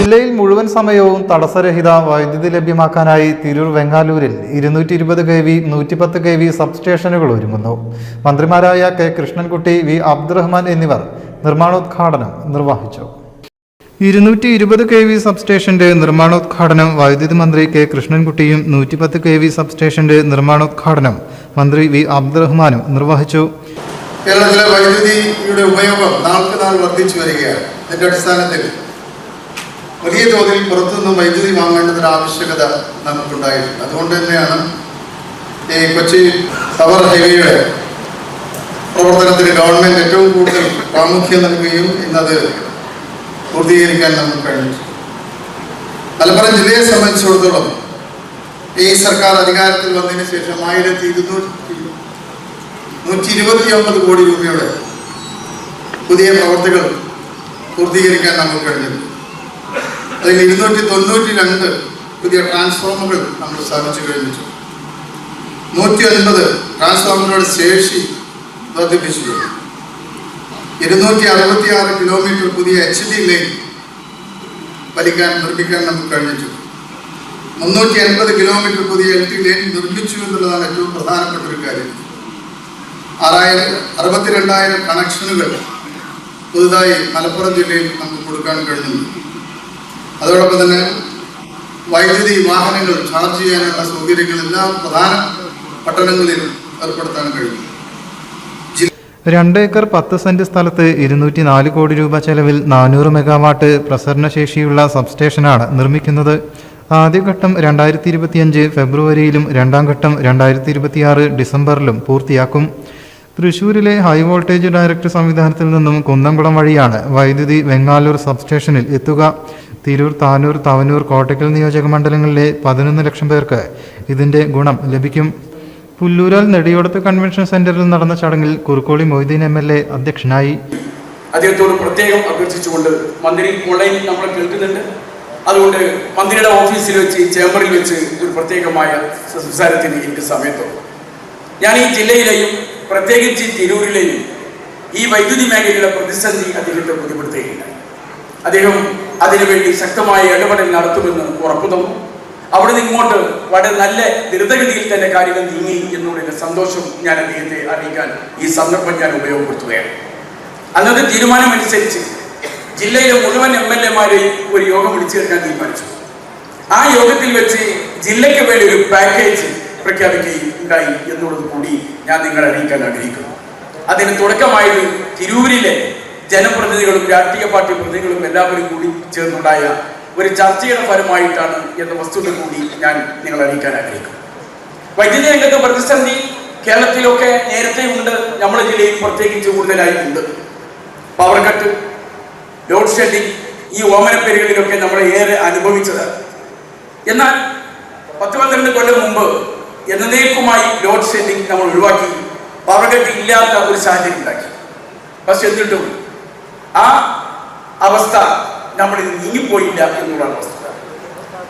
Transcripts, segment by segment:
ജില്ലയിൽ മുഴുവൻ സമയവും തടസ്സരഹിത വൈദ്യുതി ലഭ്യമാക്കാനായി തിരൂർ വെങ്ങാലൂരിൽ ഇരുന്നൂറ്റി ഇരുപത് കെ വി നൂറ്റിപ്പത്ത് കെ വി സബ്സ്റ്റേഷനുകൾ ഒരുങ്ങുന്നു. മന്ത്രിമാരായ കെ കൃഷ്ണൻകുട്ടി വി അബ്ദുറഹ്മാൻ എന്നിവർ നിർമ്മാണോദ്ഘാടനം നിർവഹിച്ചു. ഇരുന്നൂറ്റി ഇരുപത് കെ വി സബ്സ്റ്റേഷന്റെ നിർമ്മാണോദ്ഘാടനം വൈദ്യുതി മന്ത്രി കെ കൃഷ്ണൻകുട്ടിയും നൂറ്റിപ്പത്ത് കെ വി സബ്സ്റ്റേഷന്റെ നിർമ്മാണോദ്ഘാടനം മന്ത്രി വി അബ്ദുറഹ്മാനും നിർവഹിച്ചു. കേരളത്തിലെ വൈദ്യുതിയുടെ ഉപയോഗം നാൾക്ക് നാൾ വർദ്ധിച്ചു വരികയാണ്. ഇതിന്റെ അടിസ്ഥാനത്തിൽ വലിയ തോതിൽ പുറത്തുനിന്ന് വൈദ്യുതി വാങ്ങേണ്ടതിന് ആവശ്യകത നമുക്കുണ്ടായിട്ടുണ്ട്. അതുകൊണ്ട് തന്നെയാണ് ഈ കൊച്ചി ടവർ ഹൈവേയുടെ പ്രവർത്തനത്തിന് ഗവൺമെന്റ് ഏറ്റവും കൂടുതൽ പ്രാമുഖ്യം നൽകുകയും ഇന്നത് പൂർത്തീകരിക്കാൻ നമുക്ക് കഴിഞ്ഞു മലപ്പുറം ജില്ലയെ സംബന്ധിച്ചിടത്തോളം ഈ സർക്കാർ അധികാരത്തിൽ വന്നതിന് ശേഷം ആയിരത്തി ഇരുന്നൂറ്റി നൂറ്റി ഇരുപത്തി ഒമ്പത് കോടി രൂപയുടെ പുതിയ പ്രവർത്തികൾ പൂർത്തീകരിക്കാൻ നമുക്ക് കഴിഞ്ഞു അതിൽ ഇരുന്നൂറ്റി തൊണ്ണൂറ്റി രണ്ട് പുതിയ ട്രാൻസ്ഫോമറുകൾ നമ്മൾ സ്ഥാപിച്ചു കഴിഞ്ഞു നൂറ്റി അൻപത് ട്രാൻസ്ഫോമറുകളുടെ ശേഷി വർദ്ധിപ്പിച്ചു ഇരുന്നൂറ്റി അറുപത്തി ആറ് കിലോമീറ്റർ പുതിയ എച്ച് ഡി ലൈൻ വലിക്കാൻ നിർമ്മിക്കാൻ നമുക്ക് കഴിഞ്ഞു മുന്നൂറ്റി അൻപത് കിലോമീറ്റർ പുതിയ എൽ ടി ലൈൻ നിർമ്മിച്ചു എന്നുള്ളതാണ് ഏറ്റവും പ്രധാനപ്പെട്ട ഒരു കാര്യം. ആറായിരം അറുപത്തിരണ്ടായിരം കണക്ഷനുകൾ പുതുതായി മലപ്പുറം ജില്ലയിൽ നമുക്ക് കൊടുക്കാൻ കഴിഞ്ഞു അതോടൊപ്പം തന്നെ വൈദ്യുതി വാഹനങ്ങൾ ചാർജ് ചെയ്യാനുള്ള സൗകര്യങ്ങളെല്ലാം പ്രധാന പട്ടണങ്ങളിൽ ഏർപ്പെടുത്താൻ കഴിയും. രണ്ട് ഏക്കർ പത്ത് സെന്റ് സ്ഥലത്ത് ഇരുന്നൂറ്റി നാല് കോടി രൂപ ചെലവിൽ നാനൂറ് മെഗാവാട്ട് പ്രസരണശേഷിയുള്ള സബ്സ്റ്റേഷനാണ് നിർമ്മിക്കുന്നത്. ആദ്യഘട്ടം രണ്ടായിരത്തി ഇരുപത്തിയഞ്ച് ഫെബ്രുവരിയിലും രണ്ടാം ഘട്ടം രണ്ടായിരത്തി ഇരുപത്തിയാറ് ഡിസംബറിലും പൂർത്തിയാക്കും. തൃശൂരിലെ ഹൈ വോൾട്ടേജ് ഡയറക്ടർ സംവിധാനത്തിൽ നിന്നും കുന്നംകുളം വഴിയാണ് വൈദ്യുതി വെങ്ങാലൂർ സബ്സ്റ്റേഷനിൽ എത്തുക. തിരൂർ താനൂർ തവനൂർ കോട്ടയ്ക്കൽ നിയോജക മണ്ഡലങ്ങളിലെ പതിനൊന്ന് ലക്ഷം പേർക്ക് ഇതിന്റെ ഗുണം ലഭിക്കും. പുല്ലൂരാൽ നെടിയോടത്ത് കൺവെൻഷൻ സെന്ററിൽ നടന്ന ചടങ്ങിൽ Kurukkoli Moideen M L A അധ്യക്ഷനായി. അദ്ദേഹത്തോട് പ്രത്യേകം അഭ്യർത്ഥിച്ചുകൊണ്ട് മന്ത്രി ഓൺലൈനിൽ നമ്മളെ കേൾക്കുന്നുണ്ട്. അതുകൊണ്ട് മന്ത്രിയുടെ ഓഫീസിൽ വെച്ച് ചേംബറിൽ വെച്ച് ഒരു പ്രത്യേകമായ സംസാരത്തിന് എനിക്ക് സമയത്തുള്ളൂ ഞാൻ ഈ ജില്ലയിലെയും പ്രത്യേകിച്ച് തിരൂരിലെയും ഈ വൈദ്യുതി മേഖലയുടെ പ്രതിസന്ധി അദ്ദേഹത്തെ ബുദ്ധിമുട്ടുകയില്ല അദ്ദേഹം അതിനുവേണ്ടി ശക്തമായ ഇടപെടൽ നടത്തുമെന്ന് ഉറപ്പു തന്നു. അവിടെ നിന്ന് ഇങ്ങോട്ട് വളരെ നല്ല ദ്രുതഗതിയിൽ തന്നെ കാര്യങ്ങൾ നീങ്ങി എന്നുള്ളതിന്റെ സന്തോഷം ഞാൻ അദ്ദേഹത്തെ അറിയിക്കാൻ ഈ സന്ദർഭം ഞാൻ ഉപയോഗപ്പെടുത്തുകയാണ്. അന്നത്തെ തീരുമാനമനുസരിച്ച് ജില്ലയിലെ മുഴുവൻ എം എൽ എമാരെയും ഒരു യോഗം വിളിച്ചു ചേർക്കാൻ തീരുമാനിച്ചു. ആ യോഗത്തിൽ വെച്ച് ജില്ലയ്ക്ക് വേണ്ടി ഒരു പാക്കേജ് പ്രഖ്യാപിക്കുകയും ഉണ്ടായി എന്നുള്ളത് കൂടി ഞാൻ നിങ്ങളെ അറിയിക്കാൻ ആഗ്രഹിക്കുന്നു. അതിന് തുടക്കമായത് തിരൂരിലെ ജനപ്രതിനിധികളും രാഷ്ട്രീയ പാർട്ടി പ്രതിനിധികളും എല്ലാവരും കൂടി ചേർന്നുണ്ടായ ഒരു ചർച്ചയുടെ ഫലമായിട്ടാണ് എന്ന വസ്തുത കൂടി ഞാൻ നിങ്ങളെ അറിയിക്കാൻ ആഗ്രഹിക്കുന്നു. വൈദ്യുതി രംഗത്തെ പ്രതിസന്ധി കേരളത്തിലൊക്കെ നേരത്തെ ഉണ്ട് നമ്മുടെ ജില്ലയിൽ പ്രത്യേകിച്ച് കൂടുതലായി ഉണ്ട്. പവർ കട്ട് ലോഡ് ഷെഡിങ് ഈ ഓമന പേരുകളിലൊക്കെ നമ്മൾ ഏറെ അനുഭവിച്ചത്. എന്നാൽ പത്ത് പന്ത്രണ്ട് കൊല്ലം മുമ്പ് എന്നേക്കുമായി ലോഡ് ഷെഡിങ് നമ്മൾ ഒഴിവാക്കി പവർ കട്ട് ഇല്ലാത്ത ഒരു സാഹചര്യം ഉണ്ടാക്കി. പക്ഷെ എന്നിട്ടും ആ അവസ്ഥ നമ്മൾ നീങ്ങിപ്പോയില്ല എന്നുള്ളതാണ് വസ്തുത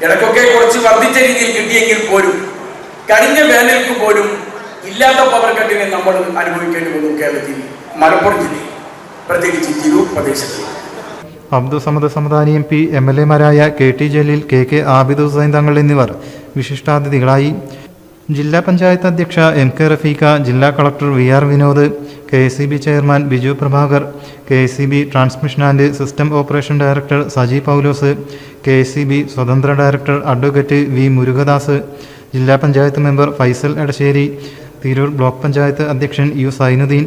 ഇടയ്ക്കൊക്കെ കുറച്ച് വർദ്ധിച്ച രീതിയിൽ കിട്ടിയെങ്കിൽ പോലും കഴിഞ്ഞ വേനൽക്ക് പോലും ഇല്ലാത്ത പവർ കട്ടിനെ നമ്മൾ അനുഭവിക്കേണ്ടി വന്നു കേരളത്തിൽ മലപ്പുറം ജില്ലയിൽ പ്രത്യേകിച്ച് തിരൂർ പ്രദേശത്ത്. Abdul Samad Samadani M P M L എമാരായ K T Jaleel K K Abid Hussain Thangal എന്നിവർ വിശിഷ്ടാതിഥികളായി ജില്ലാ പഞ്ചായത്ത് അധ്യക്ഷ എൻ കെ റഫീഖ ജില്ലാ collector V R Vinod K S C B chairman Biju Prabhakar K S C B transmission and system operation director Saji Paulose K S C B സ്വതന്ത്ര director advocate V Murugadas ജില്ലാ panchayat member Faisal Edassery Tirur block panchayat അധ്യക്ഷൻ U Zainuddin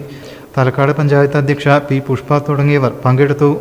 Thalakkad panchayat അധ്യക്ഷ P Pushpa തുടങ്ങിയവർ പങ്കെടുത്തു.